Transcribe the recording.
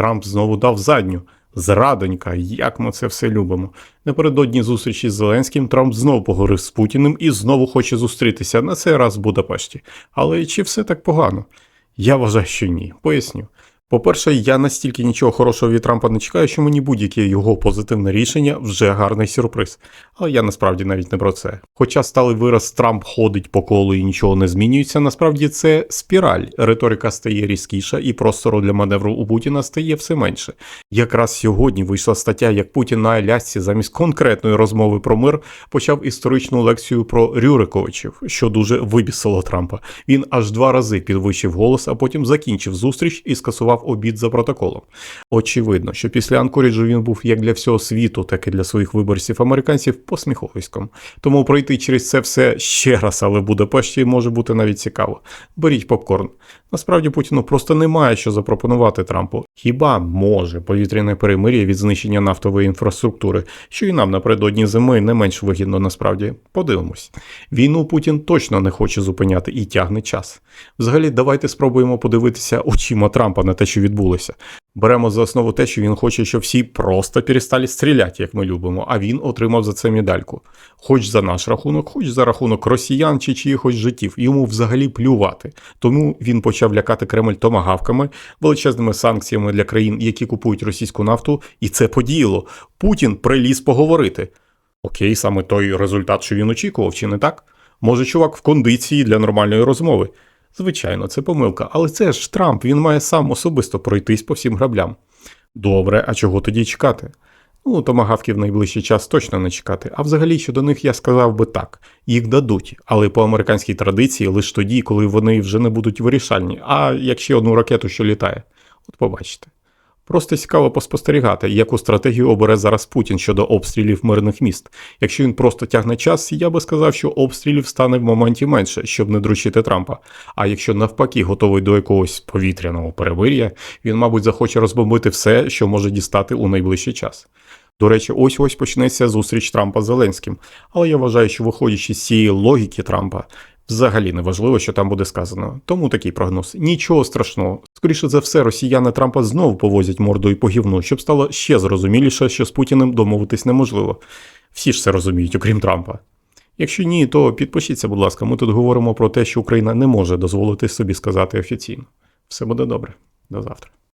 Трамп знову дав задню. Зрадонька, як ми це все любимо. Напередодні зустрічі з Зеленським Трамп знову поговорив з Путіним і знову хоче зустрітися на цей раз в Будапешті. Але чи все так погано? Я вважаю, що ні. Поясню. По-перше, я настільки нічого хорошого від Трампа не чекаю, що мені будь-яке його позитивне рішення вже гарний сюрприз. Але я насправді навіть не про це. Хоча сталий вираз Трамп ходить по колу і нічого не змінюється, насправді це спіраль. Риторика стає різкіша і простору для маневру у Путіна стає все менше. Якраз сьогодні вийшла стаття, як Путін на Алясці замість конкретної розмови про мир почав історичну лекцію про Рюриковичів, що дуже вибісило Трампа. Він аж два рази підвищив голос, а потім закінчив зустріч і скасував обід за протоколом. Очевидно, що після Анкоріджу він був як для всього світу, так і для своїх виборців американців посміховиськом. Тому пройти через це все ще раз, але Будапешті може бути навіть цікаво. Беріть попкорн. Насправді Путіну просто немає що запропонувати Трампу. Хіба може повітряне перемир'я від знищення нафтової інфраструктури, що і нам напередодні зими не менш вигідно насправді. Подивимось. Війну Путін точно не хоче зупиняти і тягне час. Взагалі, давайте спробуємо подивитися очима Трампа на те, що відбулося. Беремо за основу те, що він хоче, щоб всі просто перестали стріляти, як ми любимо, а він отримав за це медальку. Хоч за наш рахунок, хоч за рахунок росіян чи чиїхось життів. Йому взагалі плювати. Тому він почав лякати Кремль томагавками, величезними санкціями для країн, які купують російську нафту, і це подіяло. Путін приліз поговорити. Окей, саме той результат, що він очікував, чи не так? Може, чувак в кондиції для нормальної розмови. Звичайно, це помилка, але це ж Трамп, він має сам особисто пройтись по всім граблям. Добре, а чого тоді чекати? Ну, томагавків в найближчий час точно не чекати. А взагалі щодо них я сказав би так: їх дадуть, але по американській традиції лише тоді, коли вони вже не будуть вирішальні, а як ще одну ракету, що літає. От побачите. Просто цікаво поспостерігати, яку стратегію обере зараз Путін щодо обстрілів мирних міст. Якщо він просто тягне час, я би сказав, що обстрілів стане в моменті менше, щоб не дручити Трампа. А якщо навпаки готовий до якогось повітряного перемир'я, він, мабуть, захоче розбомбити все, що може дістати у найближчий час. До речі, ось ось почнеться зустріч Трампа з Зеленським. Але я вважаю, що виходячи з цієї логіки Трампа, взагалі не важливо, що там буде сказано. Тому такий прогноз. Нічого страшного. Скоріше за все, росіяни Трампа знову повозять мордою по гівну, щоб стало ще зрозуміліше, що з Путіним домовитись неможливо. Всі ж це розуміють, окрім Трампа. Якщо ні, то підпишіться, будь ласка, ми тут говоримо про те, що Україна не може дозволити собі сказати офіційно. Все буде добре. До завтра.